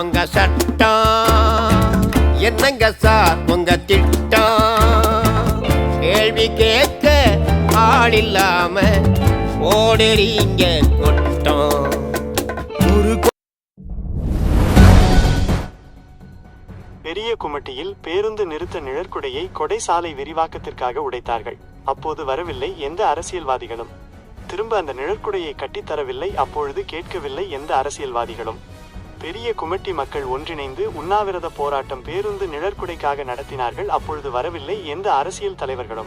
உங்க சட்டம். என்னங்க சார் உங்க திட்டம்? கேள்வி கேட்க ஆள் இல்லாம ஓடுறீங்க கொட்டம். ஒரு பெரிய குமட்டியில் பேருந்து நிறுத்த நிழற்குடையை கொடை சாலை விரிவாக்கத்திற்காக உடைத்தார்கள். அப்போது வரவில்லை எந்த அரசியல்வாதிகளும். திரும்ப அந்த நிழற்குடையை கட்டித்தரவில்லை அப்பொழுது கேட்கவில்லை எந்த அரசியல்வாதிகளும். பெரிய குமட்டி மக்கள் ஒன்றிணைந்து உண்ணாவிரத போராட்டம் பேருந்து நிழற்குடைக்காக நடத்தினார்கள் அப்பொழுது வரவில்லை எந்த அரசியல் தலைவர்களும்.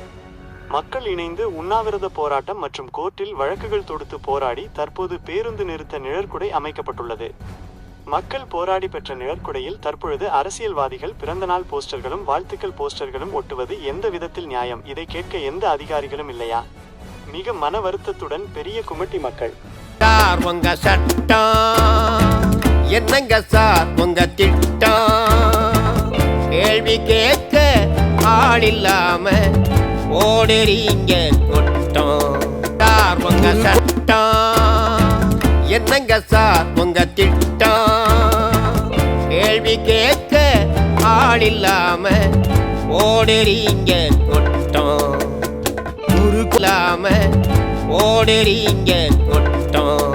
மக்கள் இணைந்து உண்ணாவிரத போராட்டம் மற்றும் கோர்ட்டில் வழக்குகள் தொடுத்து போராடி தற்போது பேருந்து நிறுத்த நிழற்குடை அமைக்கப்பட்டுள்ளது. மக்கள் போராடி பெற்ற நிழற்குடையில் தற்பொழுது அரசியல்வாதிகள் பிறந்தநாள் போஸ்டர்களும் வாழ்த்துக்கள் போஸ்டர்களும் ஒட்டுவது எந்த விதத்தில் நியாயம்? இதை கேட்க எந்த அதிகாரிகளும் இல்லையா? மிக மன வருத்தத்துடன் பெரிய குமட்டி மக்கள். சட்டம்? என்னங்க சார் உங்க திட்டம்? கேள்வி கேட்க ஆள் இல்லாம ஓடுறீங்க கொட்டம். சார் உங்க சட்டம். என்னங்க சார் உங்க திட்டம்? கேள்வி கேட்க ஆள் இல்லாம ஓடுறீங்க கொட்டம். குறுக்கலாம ஓடுறீங்க கொட்டம்.